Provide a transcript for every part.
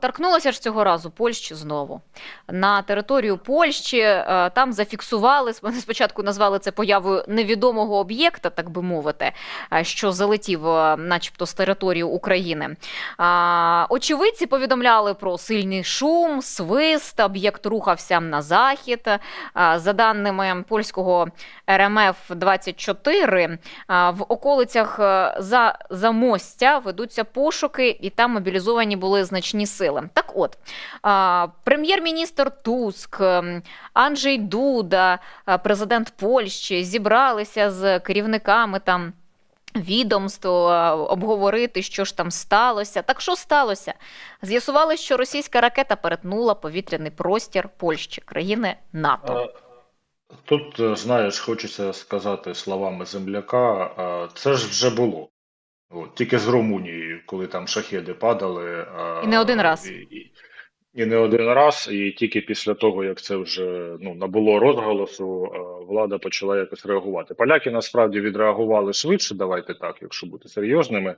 Торкнулося ж цього разу Польщі знову. На територію Польщі е, там зафіксували, вони спочатку назвали це появою невідомого об'єкта, так би мовити, е, що залетів е, начебто з території України. Очевидці повідомляли про сильний шум, свист, об'єкт рухався на захід. За даними польського РМФ-24, в околицях за замостя ведуться пошуки, і там мобілізовані були значні сили. Так от, прем'єр-міністр Туск, ем, Анджей Дуда, президент Польщі зібралися з керівниками там. Відомств обговорити, що ж там сталося. Так що сталося? З'ясували, що російська ракета перетнула повітряний простір Польщі, країни НАТО. Е, Тут, е, знаєш, хочеться сказати словами земляка, е, це ж вже було. От, тільки з Румунією, коли там шахеди падали. І не один раз. І, і, і не один раз, і тільки після того, як це вже ну, набуло розголосу, влада почала якось реагувати. Поляки насправді відреагували швидше, давайте так, якщо бути серйозними.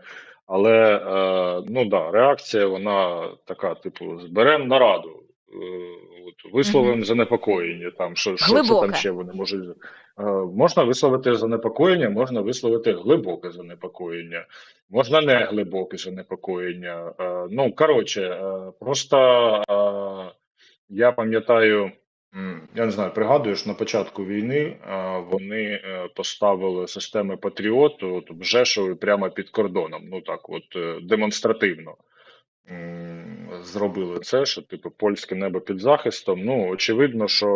Але е, ну да, реакція вона така: типу, зберемо нараду. е, От, висловимо занепокоєння, там що, що, що там ще вони можуть. Е, можна висловити занепокоєння, можна висловити глибоке занепокоєння, можна не глибоке занепокоєння. Е, ну коротше, е, просто я пам'ятаю, я не знаю, пригадуєш, на початку війни вони поставили системи Патріот от, в прямо під кордоном. Ну так, от демонстративно зробили це, що типу польське небо під захистом. Ну очевидно, що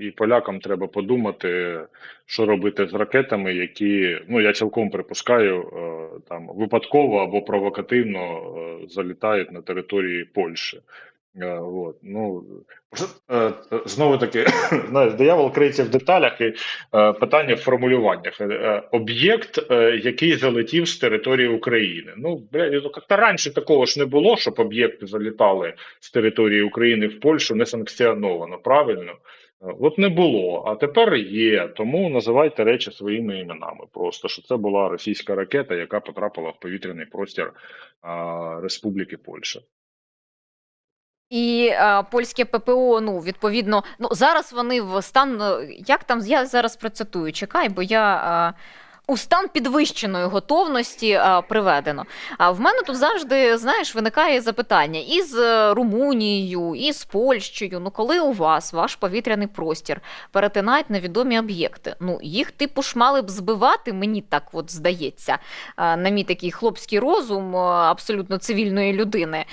е, і полякам треба подумати, що робити з ракетами, які ну я цілком припускаю, е, там випадково або провокативно е, залітають на території Польщі. Е, от, ну е, знову таки, знаєш, диявол криється в деталях і е, питання в формулюваннях. Об'єкт, який залетів з території України. Ну, як-то раніше такого ж не було, щоб об'єкти залітали з території України в Польщу несанкціоновано, правильно? Е, От не було, а тепер є. Тому називайте речі своїми іменами. Просто що це була російська ракета, яка потрапила в повітряний простір а, Республіки Польща. І е, польське ППО, ну відповідно, ну зараз вони в стан. е, Як там я зараз процитую, чекай, бо я. Е, у стан підвищеної готовності е, приведено. А в мене тут завжди, знаєш, виникає запитання і з е, Румунією, і з Польщею. Ну, коли у вас ваш повітряний простір перетинають невідомі об'єкти, ну їх типу ж мали б збивати, мені так от здається, е, на мій такий хлопський розум абсолютно цивільної людини.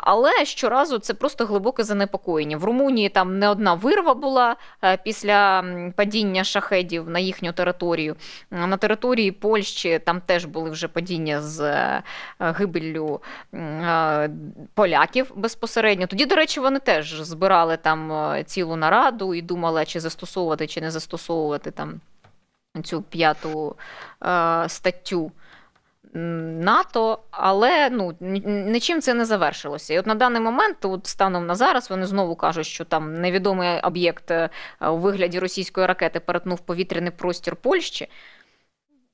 Але щоразу це просто глибоке занепокоєння. В Румунії там не одна вирва була після падіння шахедів на їхню територію. На території Польщі там теж були вже падіння з е, гибеллю е, поляків безпосередньо. Тоді, до речі, вони теж збирали там е, цілу нараду і думали, чи застосовувати, чи не застосовувати там цю п'яту статтю. НАТО, але ну нічим це не завершилося. І от на даний момент, от станом на зараз, вони знову кажуть, що там невідомий об'єкт у вигляді російської ракети перетнув повітряний простір Польщі.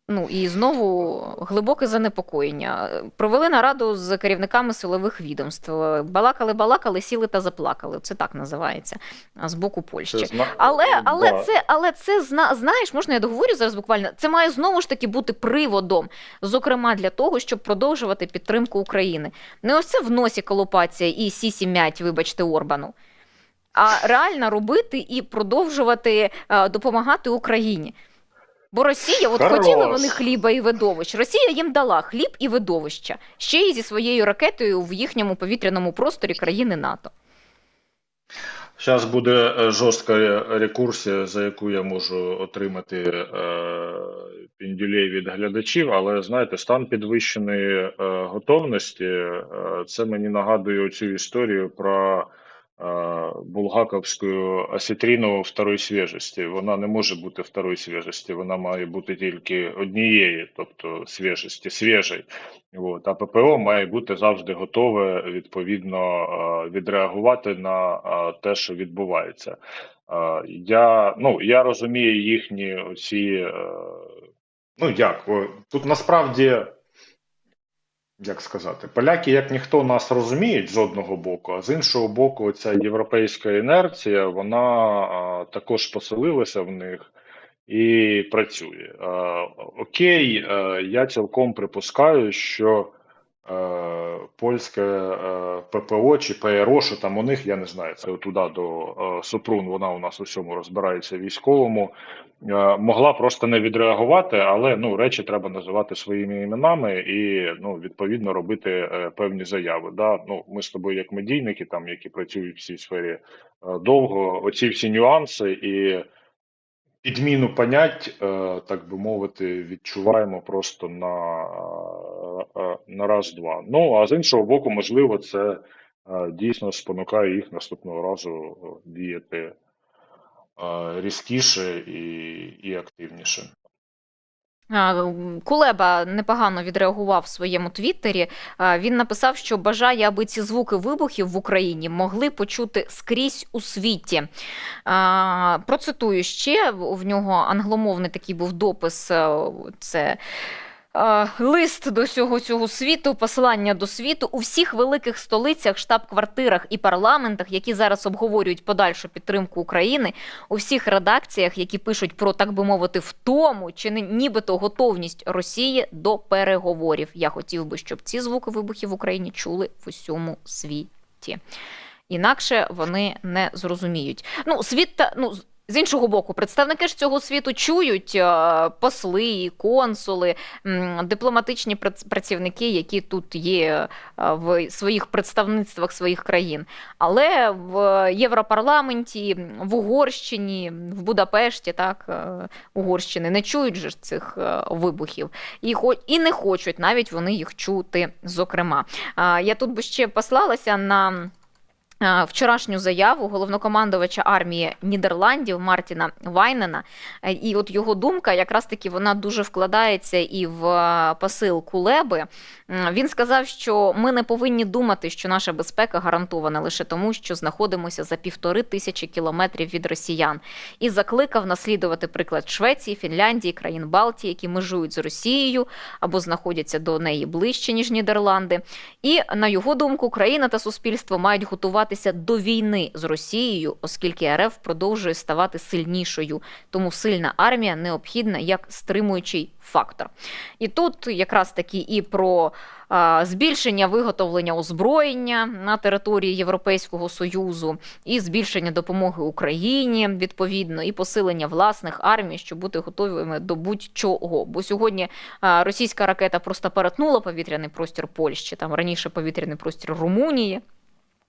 Ну і знову глибоке занепокоєння. Провели нараду з керівниками силових відомств. Балакали, балакали, сіли та заплакали. Це так називається з боку Польщі. Це зна- Але, але да. це, але це зна, знаєш, можна я договорю зараз буквально. Це має знову ж таки бути приводом, зокрема для того, щоб продовжувати підтримку України. Не ось це в носі колопація і сісі м'ять, вибачте, Орбану. А реально робити і продовжувати е, допомагати Україні. Бо Росія, от Хорош. хотіли вони хліба і видовищ. Росія їм дала хліб і видовища ще й зі своєю ракетою в їхньому повітряному просторі країни НАТО. Зараз буде е, жорстка рекурсія, за яку я можу отримати е, піндюлей від глядачів, але знаєте, стан підвищеної е, готовності е, це мені нагадує цю історію про е, булгаковську осетріну второї свіжості. Вона не може бути второї свіжості, вона має бути тільки однієї, тобто свіжості, свіжої. От, а ППО має бути завжди готове відповідно е, відреагувати на е, те, що відбувається. Я, ну, я розумію їхні оці. Ну як, тут насправді як сказати, поляки, як ніхто нас розуміють з одного боку, а з іншого боку, ця європейська інерція, вона також поселилася в них і працює. Окей, е, я цілком припускаю, що польське е, ППО чи ПРО, що там у них, я не знаю, це туди до е, Супрун, вона у нас у всьому розбирається військовому. Е, Могла просто не відреагувати, але ну речі треба називати своїми іменами і ну відповідно робити е, певні заяви. Да? Ну ми з тобою, як медійники, там які працюють в цій сфері е, довго, оці всі нюанси і підміну понять, е, так би мовити, відчуваємо просто на, е, е, на раз-два. Ну а з іншого боку, можливо, це е, дійсно спонукає їх наступного разу е, діяти е, різкіше і, і активніше. Кулеба непогано відреагував в своєму твіттері. Він написав, що бажає, аби ці звуки вибухів в Україні могли почути скрізь у світі. Процитую ще в нього англомовний такий був допис. Це. Лист до всього цього світу, посилання до світу у всіх великих столицях, штаб-квартирах і парламентах, які зараз обговорюють подальшу підтримку України, у всіх редакціях, які пишуть про так би мовити, втому чи нібито готовність Росії до переговорів. Я хотів би, щоб ці звуки вибухів в Україні чули в усьому світі. Інакше вони не зрозуміють. Ну, світ та ну. З- іншого боку, представники ж цього світу чують е, посли, консули, дипломатичні прац- працівники, які тут є е, в своїх представництвах своїх країн. Але в Європарламенті, в Угорщині, в Будапешті, так, е, Угорщини не чують же цих вибухів і, і не хочуть навіть вони їх чути. Зокрема, я тут би ще послалася на. Вчорашню заяву головнокомандувача армії Нідерландів Мартіна Вайнена, Е, і от його думка, якраз таки вона дуже вкладається і в е, посил Кулеби. Він сказав, що ми не повинні думати, що наша безпека гарантована лише тому, що знаходимося за півтори тисячі кілометрів від росіян, і закликав наслідувати приклад Швеції, Фінляндії, країн Балтії, які межують з Росією або знаходяться до неї ближче ніж Нідерланди. І на його думку, країна та суспільство мають готуватися до війни з Росією, оскільки РФ продовжує ставати сильнішою. Тому сильна армія необхідна як стримуючий фактор. І тут якраз таки і про збільшення виготовлення озброєння на території Європейського союзу, і збільшення допомоги Україні відповідно, і посилення власних армій, щоб бути готовими до будь-чого. Бо сьогодні російська ракета просто перетнула повітряний простір Польщі, там раніше повітряний простір Румунії.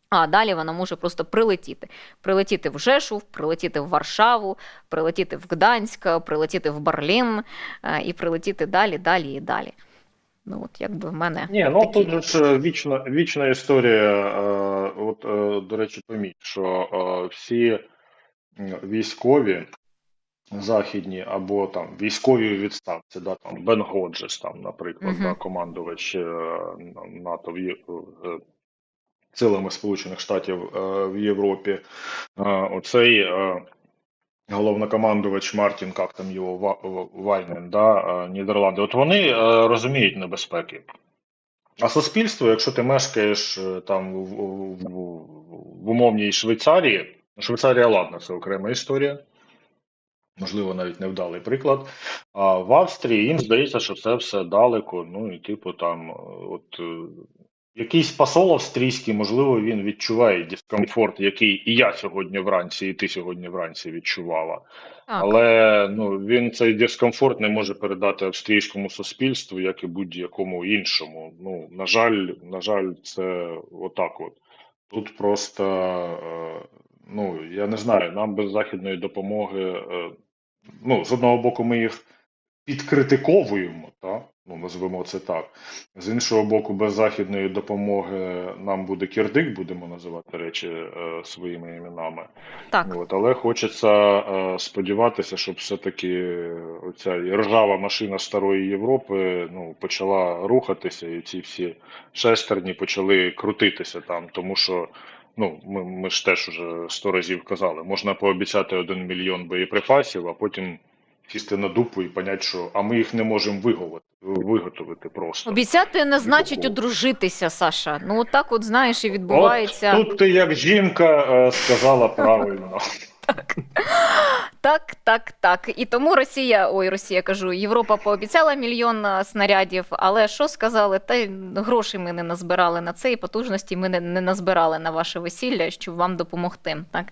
А далі вона може просто прилетіти. Прилетіти в Жешув, прилетіти в Варшаву, прилетіти в Гданськ, прилетіти в Берлін е, і прилетіти далі, далі і далі. Ну, от якби в мене. Ні, ну такі- тут же ж вічна, вічна історія. е, От, е, до речі, поміть, що е, всі військові західні або там військові відставці, да, там Бен Годжес, там, наприклад, Мгм. да, командувач е, НАТО в е, силами Сполучених Штатів е, в Європі. Е, Оцей е, головнокомандувач Мартін, як там його Ва- Вайнен, да, Нідерланди. От вони розуміють небезпеки. А суспільство, якщо ти мешкаєш там в, в, в, умовній Швейцарії, Швейцарія, ладно, це окрема історія, можливо, навіть невдалий приклад. А в Австрії їм здається, що це все далеко. Ну і типу там, от якийсь посол австрійський, можливо, він відчуває дискомфорт, який і я сьогодні вранці, і ти сьогодні вранці відчувала. Так. Але ну він цей дискомфорт не може передати австрійському суспільству, як і будь-якому іншому. Ну на жаль, на жаль, це отак. От тут просто е, ну я не знаю, нам без західної допомоги. е, Ну, з одного боку, ми їх підкритиковуємо, так? Ну, назвемо це так. З іншого боку, без західної допомоги нам буде кірдик, будемо називати речі е, своїми іменами. так. От, але хочеться е, сподіватися, щоб все-таки оця ржава машина старої Європи ну, почала рухатися, і ці всі шестерні почали крутитися там, тому що ну, ми, ми ж теж уже сто разів казали, можна пообіцяти один мільйон боєприпасів, а потім сісти на дупу і поняти, що а ми їх не можемо виготовити, виготовити просто. Обіцяти не значить одружитися, Саша. Ну так от знаєш і відбувається. От тут ти як жінка е, сказала правильно. Так, так, так. І тому Росія, ой, Росія кажу, Європа пообіцяла мільйон снарядів, але що сказали? Та й грошей ми не назбирали на це, і потужності ми не, не назбирали на ваше весілля, щоб вам допомогти. Так